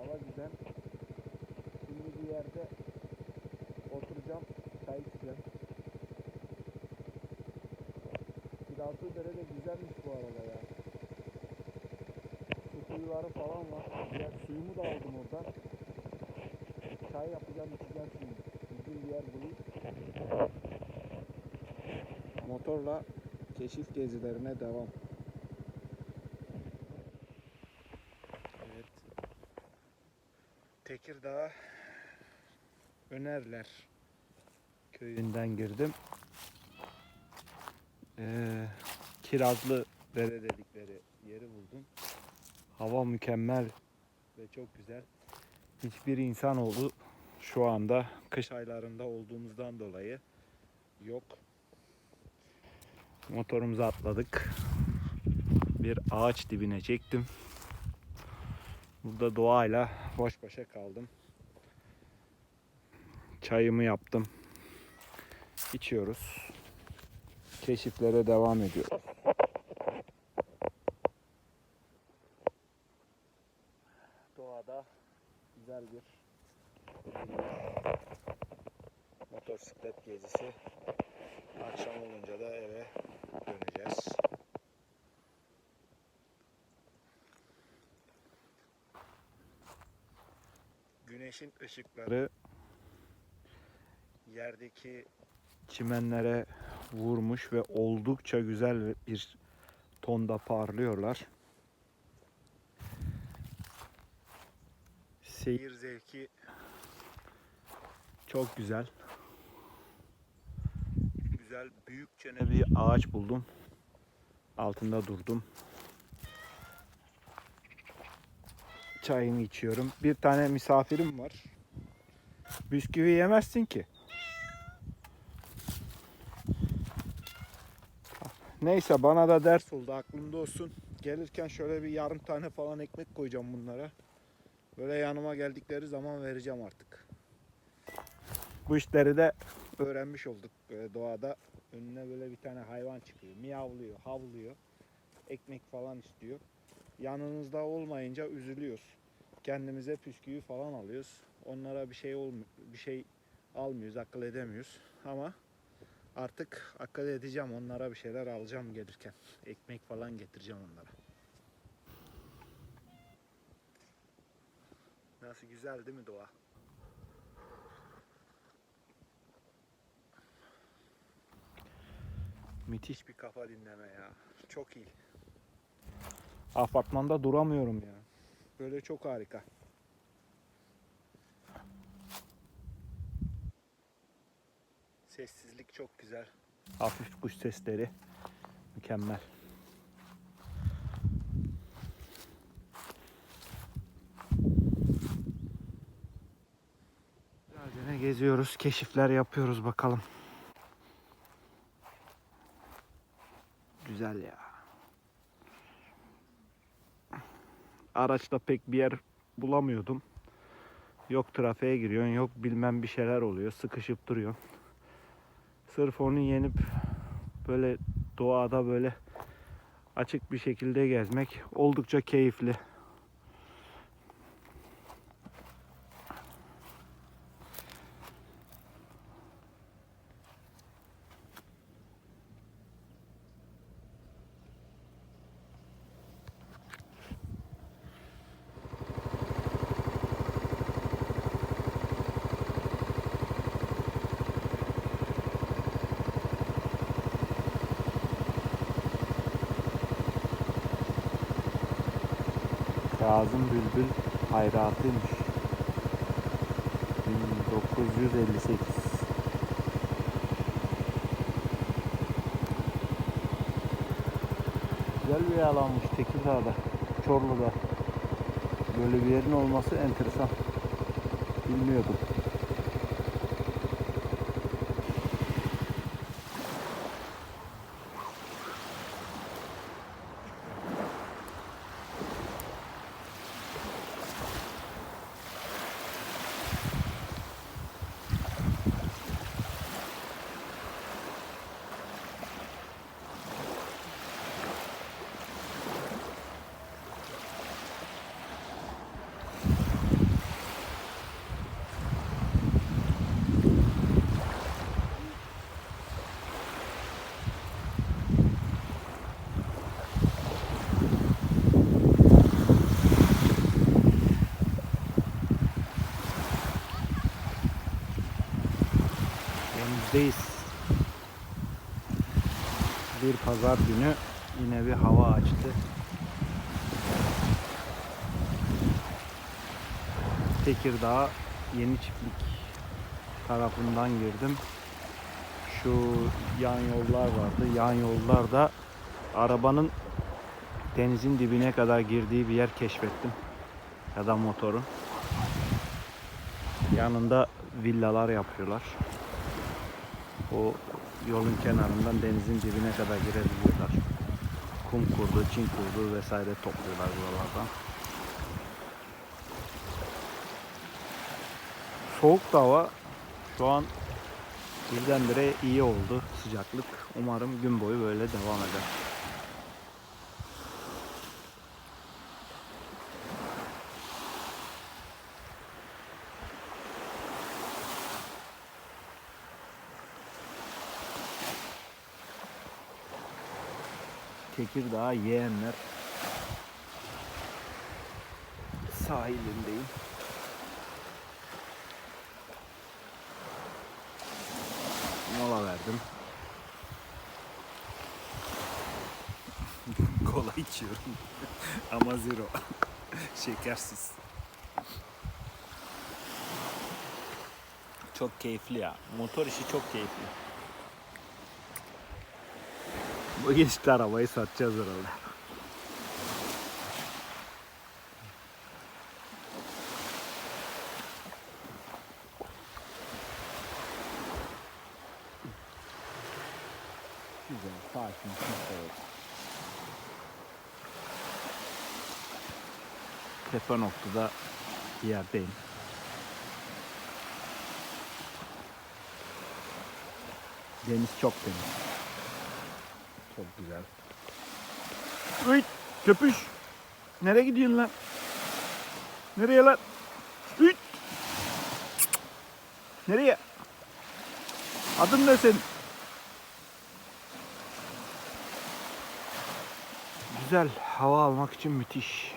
Hava güzel. Şimdi bir yerde oturacağım. Çay içeceğim. Kirazlı dere de güzelmiş bu arada ya. Su kuyuları falan var. Güzel. Suyumu da aldım oradan. Çay yapacağım içeceğim şimdi. Düzgün bir yer bulayım. Motorla keşif gezilerine devam. Tekirdağ Önerler köyünden girdim. Ee, Kirazlı Dere dedikleri yeri buldum. Hava mükemmel ve çok güzel. Hiçbir insanoğlu şu anda kış aylarında olduğumuzdan dolayı yok. Motorumuza atladık. Bir ağaç dibine çektim. Burada doğayla baş başa kaldım. Çayımı yaptım. İçiyoruz. Keşiflere devam ediyoruz. Doğada güzel bir motosiklet gezisi. Akşam olunca da eve döneceğiz. Güneşin ışıkları yerdeki çimenlere vurmuş ve oldukça güzel bir tonda parlıyorlar. Seyir zevki çok güzel. Güzel büyükçe bir ağaç buldum. Altında durdum. Çayımı içiyorum. Bir tane misafirim var. Bisküvi yemezsin ki. Neyse bana da ders oldu aklımda olsun. Gelirken şöyle bir yarım tane falan ekmek koyacağım bunlara. Böyle yanıma geldikleri zaman vereceğim artık. Bu işleri de öğrenmiş olduk böyle doğada. Önüne böyle bir tane hayvan çıkıyor. Miyavlıyor, havlıyor. Ekmek falan istiyor. Yanınızda olmayınca üzülüyoruz. Kendimize püsküyü falan alıyoruz. Onlara bir şey olmuyor, bir şey almıyoruz, akıl edemiyoruz. Ama artık akıl edeceğim. Onlara bir şeyler alacağım gelirken. Ekmek falan getireceğim onlara. Nasıl güzel değil mi doğa? Müthiş bir kafa dinleme ya. Çok iyi. Apartmanda duramıyorum ya. Böyle çok harika. Sessizlik çok güzel. Hafif kuş sesleri mükemmel. Güzelce geziyoruz, keşifler yapıyoruz bakalım. Güzel ya. Araçta pek bir yer bulamıyordum. Yok trafiğe giriyorsun, yok bilmem bir şeyler oluyor, sıkışıp duruyor. Sırf onu yenip böyle doğada böyle açık bir şekilde gezmek oldukça keyifli. Kazım Bülbül hayratıymış. 1958 Güzel bir alanmış Tekirdağ'da, Çorlu'da. Böyle bir yerin olması enteresan. Bilmiyordum. Kent'teyiz. Bir pazar günü yine bir hava açtı. Tekirdağ Yeni Çiftlik tarafından girdim. Şu yan yollar vardı. Yan yollarda arabanın denizin dibine kadar girdiği bir yer keşfettim. Ya da motorun. Yanında villalar yapıyorlar. O yolun kenarından denizin dibine kadar girebiliyorlar. Kum kurdu, çin kurdu vesaire topluyorlar buralardan. Soğuk da hava şu an birdenbire iyi oldu sıcaklık. Umarım gün boyu böyle devam eder. Tekirdağ yeğenler sahilindeyim. Mola verdim. Kola içiyorum. Ama zero. Şekersiz. Çok keyifli ya. Motor işi çok keyifli. Bu geçti arabayı satacağız herhalde. Güzel, sakin, evet. Tepe noktada bir yerdeyim. Deniz çok temiz. Çok güzel. Uy, köpüş. Nereye gidiyorsun lan? Nereye lan? Uy. Nereye? Adın ne senin? Güzel. Hava almak için müthiş.